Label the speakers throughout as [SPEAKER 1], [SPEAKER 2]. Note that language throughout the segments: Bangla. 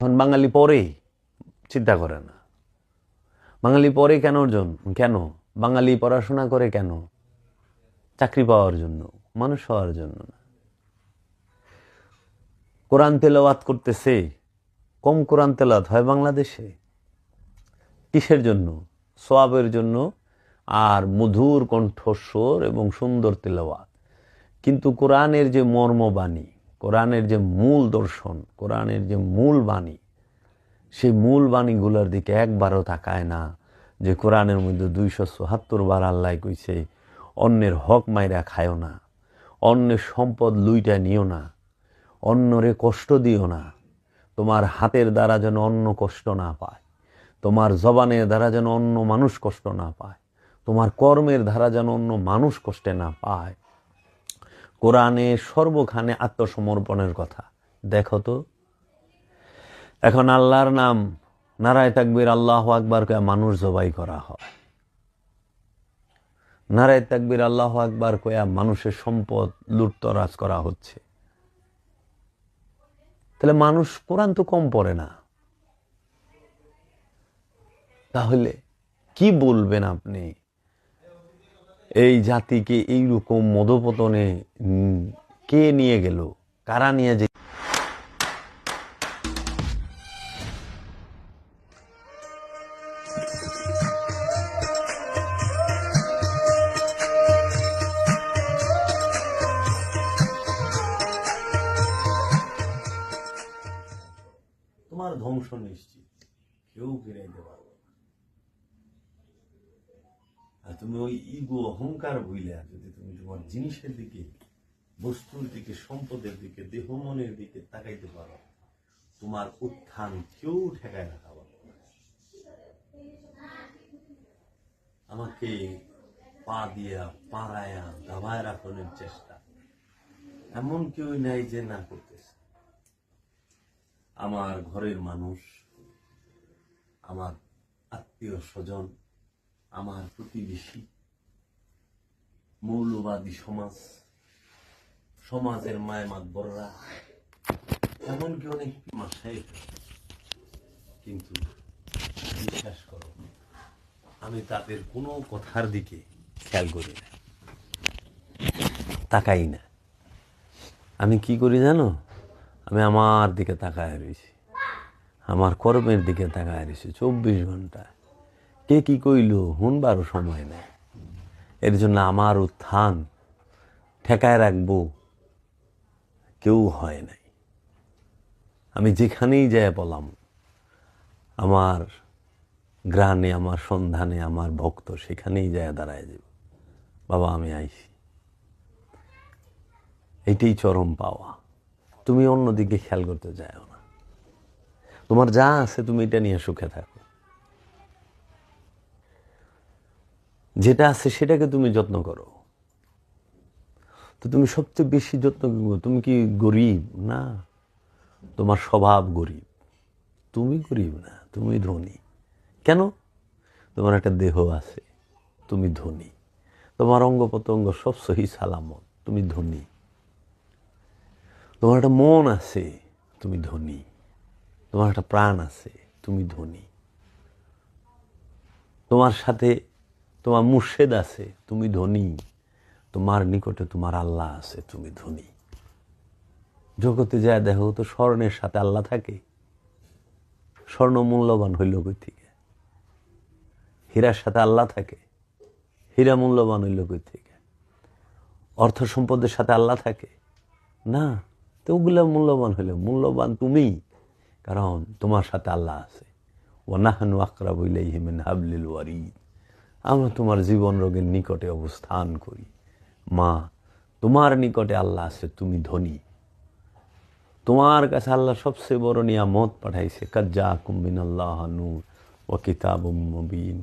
[SPEAKER 1] এখন বাঙালি পরে চিন্তা করে না। বাঙালি পরে কেন কেন? বাঙালি পড়াশোনা করে কেন? চাকরি পাওয়ার জন্য, মানুষ হওয়ার জন্য না। কোরআন তেলাওয়াত করতেছে, কম কোরআন তেলাওয়াত হয় বাংলাদেশে। কিসের জন্য? সোয়াবের জন্য আর মধুর কণ্ঠস্বর এবং সুন্দর তেলাওয়াত। কিন্তু কোরআনের যে মর্মবাণী কোরআনের যে মূল দর্শন, কোরআনের যে মূল বাণী, সেই মূল বাণীগুলোর দিকে একবারও তাকায় না যে কোরআনের মধ্যে দুইশো চুহাত্তর বার আল্লাহ কইছে, অন্যের হক মাইরা খায়ও না, অন্যের সম্পদ লুইটা নিও না, অন্যরে কষ্ট দিও না, তোমার হাতের দ্বারা যেন অন্য কষ্ট না পায়, তোমার জবানের দ্বারা যেন অন্য মানুষ কষ্ট না পায়, তোমার কর্মের দ্বারা যেন অন্য মানুষ কষ্টে না পায় কোরআনে সর্বখানে আত্মসমর্পণের কথা। দেখো তো। এখন আল্লাহর নাম নারায় তাকবির আল্লাহ আকবরকে মানুষ জবাই করা হয়। নারায় তাকবির আল্লাহ আকবার কয়া মানুষের সম্পদ লুটতরাজ করা হচ্ছে। তাহলে মানুষ কোরআন তো কম পড়ে না। তাহলে কি বলবেন আপনি? এই জাতিকে এইরকম মদপতনে উম, কে নিয়ে গেল? কারা নিয়ে যে তোমার ধ্বংস নিশ্চিত। কেউ ফিরাইতে পারবে না আর তুমি ওই ইগো অহংকার ভুইলা যদি তুমি তোমার জিনিসের দিকে, বস্তুর দিকে, সম্পদের দিকে দেহ মনের দিকে তাকাইতে পারো, তোমার উত্থান কেউ ঠেকায় না। আমাকে পা দিয়া, পাড়ায়া, দাবায় রাখানোর চেষ্টা এমন কেউ নাই যে না করতেছে আমার ঘরের মানুষ, আমার আত্মীয় স্বজন আমার প্রতিবেশী, মৌলবাদী সমাজ, সমাজের মায় মাতবররা এমনকি অনেক মাসাই কিন্তু বিশ্বাস করো, আমি তাদের কোনো কথার দিকে খেয়াল করি না। তাকাই না। আমি কি করি জানো? আমি আমার দিকে তাকায় রয়েছি। আমার কর্মের দিকে তাকায় রয়েছি। চব্বিশ ঘণ্টা কে কি কইল? হুনবারও সময় নেই। এর জন্য আমার উত্থান ঠেকায় রাখব। কেউ হয় নাই। আমি যেখানেই যায় বললাম আমার গ্রানে, আমার সন্ধানে, আমার ভক্ত সেখানেই যায় দাঁড়ায় যাব বাবা, আমি আইছি। এটাই চরম পাওয়া। তুমি অন্যদিকে খেয়াল করতে যাও না। তোমার যা আছে তুমি এটা নিয়ে সুখে থাকো। যেটা আছে সেটাকে তুমি যত্ন করো। তো তুমি সবচেয়ে বেশি যত্ন? তুমি কি গরিব? না। তোমার স্বভাব গরিব। তুমি গরিব না, তুমি ধনী। কেন? তোমার একটা দেহ আছে, তুমি ধনী। তোমার অঙ্গ প্রত্যঙ্গ সব সহি সালামত, তুমি ধনী। তোমার একটা মন আছে, তুমি ধনী। তোমার একটা প্রাণ আছে, তুমি ধনী। তোমার সাথে তোমার মুর্শেদ আছে, তুমি ধনী। তোমার নিকটে তোমার আল্লাহ আছে, তুমি ধনী। জগতে যায় দেখো তো স্বর্ণের সাথে আল্লাহ থাকে। স্বর্ণ মূল্যবান হইল কই থেকে? হীরার সাথে আল্লাহ থাকে, হীরা মূল্যবান হইল কই থেকে? অর্থ সম্পদের সাথে আল্লাহ থাকে? না, তো ওগুলো মূল্যবান হইলে। মূল্যবান তুমি কারণ তোমার সাথে আল্লাহ আছে। ও নাহানু আকরাব ইলাইহি মিন হাবলিল ওয়ারিদ। আমরা তোমার জীবন রোগের নিকটে অবস্থান করি। মা, তোমার নিকটে আল্লাহ আছে, তুমি ধনী। তোমার কাছে আল্লাহ সবচেয়ে বড় নিয়ামত পাঠাইছে কাজ্জা কুম্বিন আল্লাহ নূর ও কিতাব মুবিন।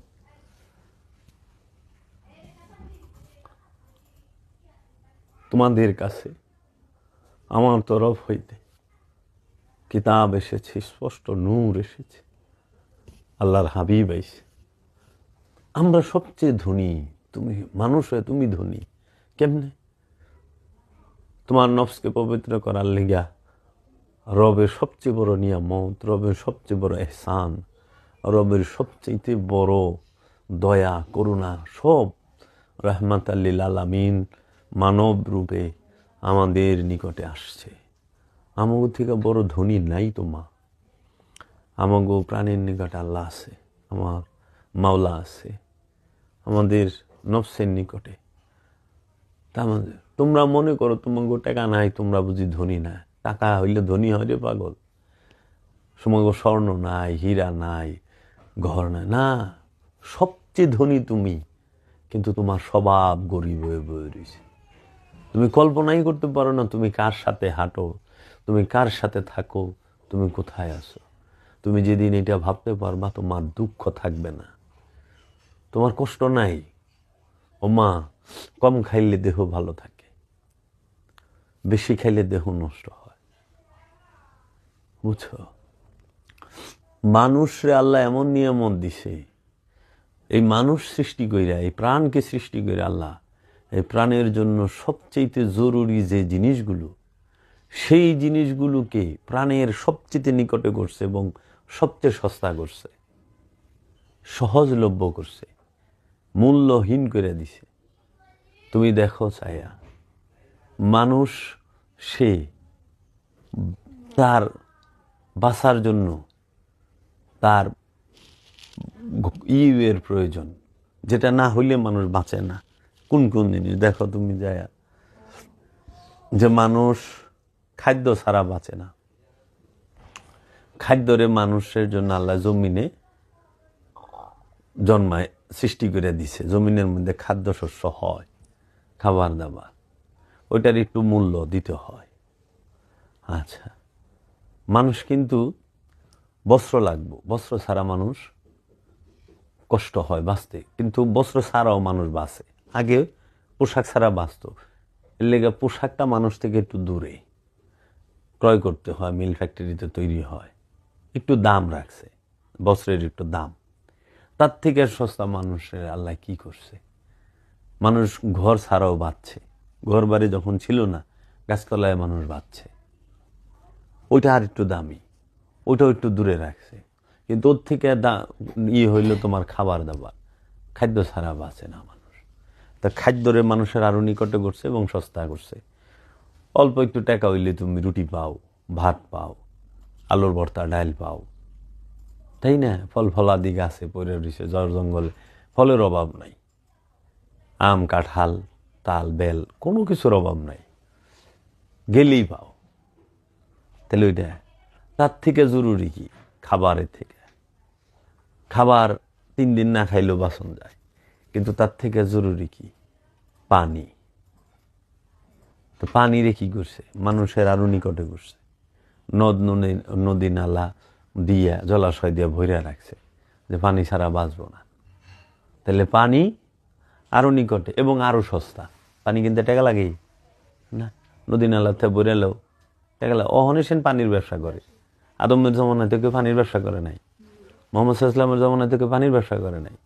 [SPEAKER 1] তোমাদের কাছে আমার তরফ হইতে কিতাব এসেছে, স্পষ্ট নূর এসেছে। আল্লাহর হাবিব আইসে আমরা সবচেয়ে ধনী, তুমি মানুষ হয়ে তুমি ধনী। কেমনে? তোমার নফসকে পবিত্র করার লিগা রবের সবচেয়ে বড় নিয়ামত, রবের সবচেয়ে বড় এহসান, রবের সবচেয়ে বড় দয়া, করুণা, সব রহমত আল্লিল আলামিন মানব রূপে আমাদের নিকটে আসছে। আমাগো থেকে বড় ধনী নাই তো মা। আমাগো প্রাণের নিকটে আল্লাহ আছে, আমার মাওলা আছে। আমাদের নফসের নিকটে। তা আমাদের তোমরা মনে করো তোমাকে টাকা নাই, তোমরা বুঝি ধনী না। টাকা হইলে ধনী হয় রে পাগল। তোমাকে স্বর্ণ নাই, হীরা নাই, ঘর নাই। না, সবচেয়ে ধনী তুমি, কিন্তু তোমার স্বভাব গরিব হয়ে বয়ে রয়েছে তুমি কল্পনাই করতে পারো না তুমি কার সাথে হাঁটো, তুমি কার সাথে থাকো, তুমি কোথায় আছো। তুমি যেদিন এটা ভাবতে পারবা তোমার দুঃখ থাকবে না। তোমার কষ্ট নাই। ও মা কম খাইলে দেহ ভালো থাকে। বেশি খাইলে দেহ নষ্ট হয়। বুঝছ? মানুষরে আল্লাহ এমন নিয়ামত দিছে, এই মানুষ সৃষ্টি কইরা, এই প্রাণকে সৃষ্টি করে আল্লাহ, এই প্রাণের জন্য সবচেয়ে জরুরি যে জিনিসগুলো, সেই জিনিসগুলোকে প্রাণের সবচেয়ে নিকটে করছে এবং সবচেয়ে সস্তা করছে, সহজলভ্য করছে। মূল্যহীন করে দিছে। তুমি দেখো ছায়া, মানুষ সে তার বাঁচার জন্য তার ইউয়ের প্রয়োজন, যেটা না হইলে মানুষ বাঁচে না। কোন কোন জিনিস? দেখো তুমি যায় যে মানুষ খাদ্য ছাড়া বাঁচে না। খাদ্যরে মানুষের জন্য আল্লাহ জমিনে জন্মায় সৃষ্টি করে দিছে। জমিনের মধ্যে খাদ্য শস্য হয়, খাবার দাবার। ওইটার একটু মূল্য দিতে হয়। আচ্ছা। মানুষ কিন্তু বস্ত্র লাগবো। বস্ত্র ছাড়া মানুষ কষ্ট হয় বাঁচতে। কিন্তু বস্ত্র ছাড়াও মানুষ বাঁচে। আগে পোশাক ছাড়া বাঁচত। এর লেগে পোশাকটা মানুষ থেকে একটু দূরে ক্রয় করতে হয়, মিল ফ্যাক্টরিতে তৈরি হয়। একটু দাম রাখছে। বস্ত্রের একটু দাম। তার থেকে সস্তা মানুষের আল্লাহ কি করছে? মানুষ ঘর ছাড়াও বাঁচছে ঘর বাড়ি যখন ছিল না, গাছতলায় মানুষ বাঁচছে ওইটা আর একটু দামি, ওইটাও একটু দূরে রাখছে। কিন্তু ওর থেকে ইয়ে হইল তোমার খাবার দাবার। খাদ্য ছাড়া বাঁচে না মানুষ। তা খাদ্যরে মানুষের আরও নিকটে করছে এবং সস্তা করছে অল্প একটু টাকা হইলে তুমি রুটি পাও, ভাত পাও, আলুর ভর্তা, ডাল পাও। তাই না? ফল ফলাদি গাছে পড়ে রয়েছে জল জঙ্গলে। ফলের অভাব নাই। আম, কাঁঠাল, তাল, বেল, কোনো কিছুর অভাব নাই। গেলেই পাও। তাহলে ওইটা, তার থেকে জরুরি কি? খাবারের থেকে। খাবার তিন দিন না খাইলেও বাসন যায়। কিন্তু তার থেকে জরুরি কি? পানি। তো পানিরে কি করছে? মানুষের আরও নিকটে নদ, নদী নদী নালা দিয়া, জলাশয় দিয়ে ভইরা রাখছে যে পানি ছাড়া বাঁচবো না। তাহলে পানি আরও নিকটে এবং আরও সস্তা। পানি কিনতে টাকা লাগেই? না, নদী নালাতে বইরালেও টাকা লাগে। পানির ব্যবসা করে। আদমের জমানায় তো কেউ পানির ব্যবসা করে নাই। মোহাম্মদ সাল্লামের জমানায় তো কেউ পানির ব্যবসা করে নাই।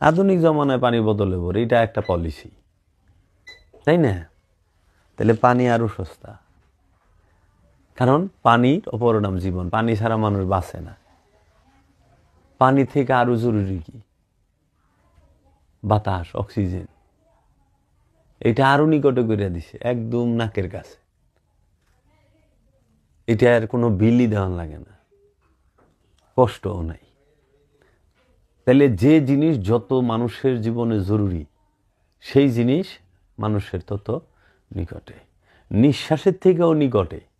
[SPEAKER 1] আধুনিক জমানায় পানির বদলে ভরে এটা একটা পলিসি তাই না? তাহলে পানি আরও সস্তা। কারণ পানির অপর নাম জীবন, পানি ছাড়া মানুষ বাঁচে না। পানি থেকে আরও জরুরি কি? বাতাস, অক্সিজেন। এটা আরও নিকটে করে দিছে, একদম নাকের কাছে। এটা আর কোনো বিলি দেওয়ান লাগে না। কষ্টও নাই। তাহলে যে জিনিস যত মানুষের জীবনে জরুরি, সেই জিনিস মানুষের তত নিকটে। নিঃশ্বাসের থেকেও নিকটে।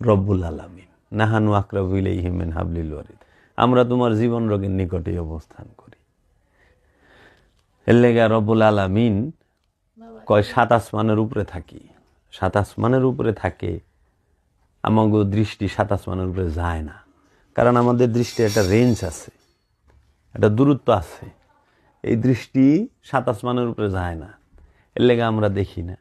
[SPEAKER 1] রব্বুল আলমিন। নাহানু আকরাবুল ইহিমেন হাবলিল ওয়ারিদ। আমরা তোমার জীবন রোগের নিকটেই অবস্থান করি। এর লেগে রব্বুল আলমিন কয়, সাত আসমানের উপরে থাকি। সাত আসমানের উপরে থাকে, আমাগো দৃষ্টি সাত আসমানের উপরে যায় না। কারণ আমাদের দৃষ্টি একটা রেঞ্জ আছে, একটা দূরত্ব আছে। এই দৃষ্টি সাত আসমানের উপরে যায় না। এর লেগে আমরা দেখি না।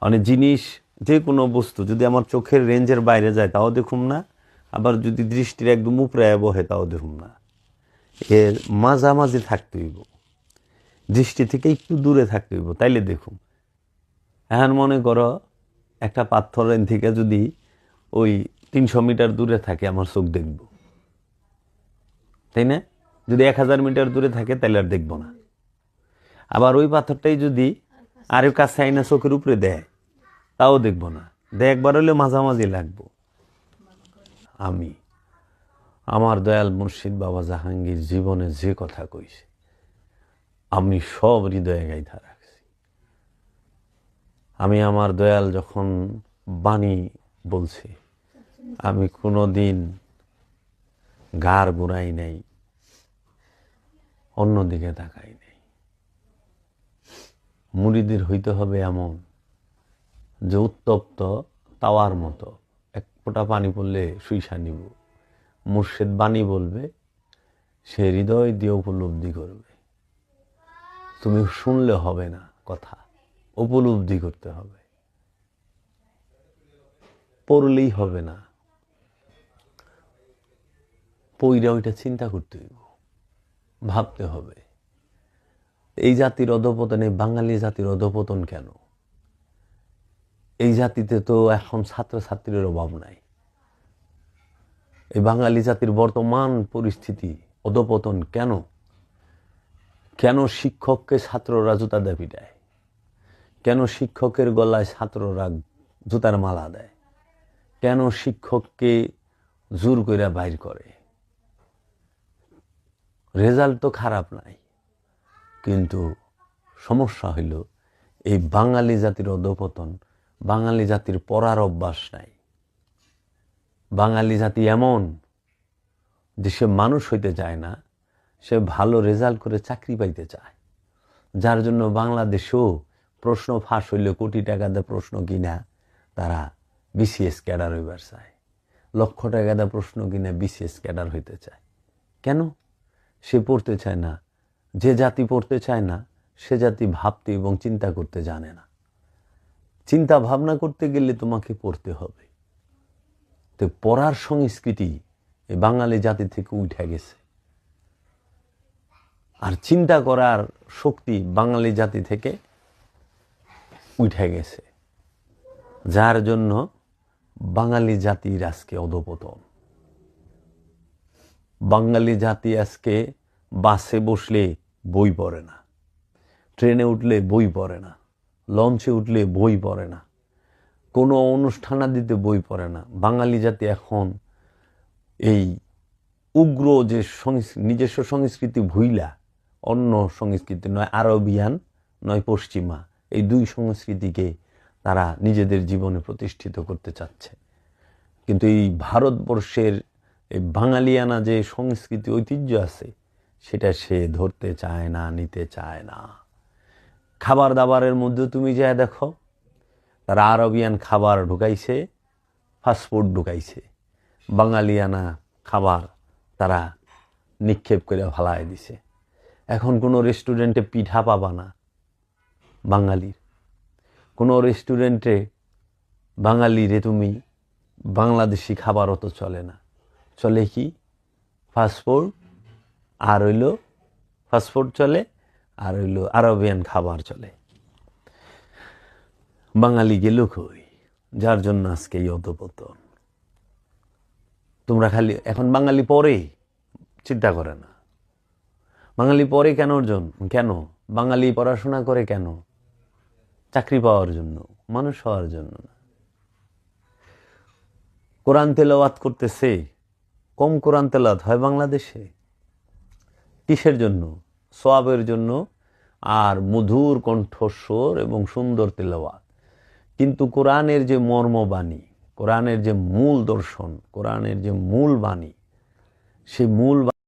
[SPEAKER 1] অনেক জিনিস যে কোনো বস্তু, যদি আমার চোখের রেঞ্জের বাইরে যায়, তাও দেখুম না। আবার যদি দৃষ্টির একদম উপরে বহে, তাও দেখুম না। এর মাঝামাঝি থাকতে হইব। দৃষ্টি থেকে একটু দূরে থাকতে হইব, তাইলে দেখুন এখন মনে করো, একটা পাথরের থেকে যদি ওই তিনশো মিটার দূরে থাকে, আমার চোখ দেখব। তাই না? যদি এক হাজার মিটার দূরে থাকে তাহলে আর দেখব না। আবার ওই পাথরটাই যদি আরও কাছে আইনা চোখের উপরে দেয় তাও দেখব না। দেখবার হলে মাঝামাঝি লাগবো। আমি, আমার দয়াল মুর্শিদ বাবা জাহাঙ্গীর জীবনে যে কথা কইছে, আমি সব হৃদয়ে গাইথা রাখছি। আমি আমার দয়াল যখন বাণী বলছি, আমি কোনো দিন গার গুড়াই নেই, অন্যদিকে তাকাই নেই। মুড়িদের হইতে হবে এমন যে উত্তপ্ত তাওয়ার মতো। এক ফোঁটা পানি পড়লে সুইসা নিব। মুর্শেদ বাণী বলবে, সে হৃদয় দিয়ে উপলব্ধি করবে। তুমি শুনলে হবে না কথা, উপলব্ধি করতে হবে। পড়লেই হবে না। পইরা ওইটা চিন্তা করতে হইব। ভাবতে হবে, এই জাতির অধপতনে, বাঙালি জাতির অধপতন কেন? এই জাতিতে তো এখন ছাত্রছাত্রীর অভাব নাই। এই বাঙালি জাতির বর্তমান পরিস্থিতি অধপতন কেন? কেন শিক্ষককে ছাত্ররা জুতা দাবি দেয় কেন শিক্ষকের গলায় ছাত্ররা জুতার মালা দেয়? কেন শিক্ষককে জোর করে বাইর করে? রেজাল্ট তো খারাপ নাই, কিন্তু সমস্যা হইল এই বাঙালি জাতির অধপতন বাঙালি জাতির পড়ার অভ্যাস নাই। বাঙালি জাতি এমন যে সে মানুষ হইতে চায় না, সে ভালো রেজাল্ট করে চাকরি পাইতে চায়। যার জন্য বাংলাদেশেও প্রশ্ন ফাঁস হইলে কোটি টাকা দিয়ে প্রশ্ন কিনা তারা বিসিএস ক্যাডার হইবার চায়। লক্ষ টাকা দিয়ে প্রশ্ন কিনা বিসিএস ক্যাডার হইতে চায়। কেন? সে পড়তে চায় না। যে জাতি পড়তে চায় না, সে জাতি ভাবতে এবং চিন্তা করতে জানে না। চিন্তা ভাবনা করতে গেলে তোমাকে পড়তে হবে। তো পড়ার সংস্কৃতি বাঙালি জাতি থেকে উঠে গেছে। আর চিন্তা করার শক্তি বাঙালি জাতি থেকে উঠে গেছে। যার জন্য বাঙালি জাতির আজকে অধপতন। বাঙালি জাতি আজকে বাসে বসলে বই পড়ে না। ট্রেনে উঠলে বই পড়ে না। লঞ্চে উঠলে বই পড়ে না। কোনো অনুষ্ঠানাদিতে বই পড়ে না। বাঙালি জাতি এখন এই উগ্র যে নিজস্ব সংস্কৃতি ভুইলা, অন্য সংস্কৃতি নয় আরবিয়ান, নয় পশ্চিমা, এই দুই সংস্কৃতিকে তারা নিজেদের জীবনে প্রতিষ্ঠিত করতে চাচ্ছে। কিন্তু এই ভারতবর্ষের এই বাঙালিয়ানা যে সংস্কৃতি ঐতিহ্য আছে, সেটা সে ধরতে চায় না, নিতে চায় না। খাবার দাবারের মধ্যে তুমি যা দেখো, তারা আরবিয়ান খাবার ঢুকাইছে ফাস্টফুড ঢুকাইছে। বাঙালিয়ানা খাবার তারা নিক্ষেপ করে ফালায় দিছে। এখন কোনো রেস্টুরেন্টে পিঠা পাবা না বাঙালির। কোনো রেস্টুরেন্টে বাঙালিরে তুমি বাংলাদেশি খাবার অত চলে না। চলে কি? ফাস্টফুড আর হইল ফাস্টফুড চলে আর হইল আরবিয়ান খাবার চলে। বাঙালি গেল কই? যার জন্য আজকে এই অধপতন। তোমরা খালি, এখন বাঙালি পরে চিন্তা করে না। বাঙালি পরে কেন কেন? বাঙালি পড়াশোনা করে কেন? চাকরি পাওয়ার জন্য, মানুষ হওয়ার জন্য না। কোরআন তেলাওয়াত করতেছে, কম কোরআন তেলাওয়াত হয় বাংলাদেশে। কিসের জন্য? সোয়াবের জন্য আর মধুর কণ্ঠস্বর এবং সুন্দর তেলাওয়াত। কিন্তু কোরআনের যে মর্মবাণী, কোরআনের যে মূল দর্শন, কোরআনের যে মূল বাণী সেই মূল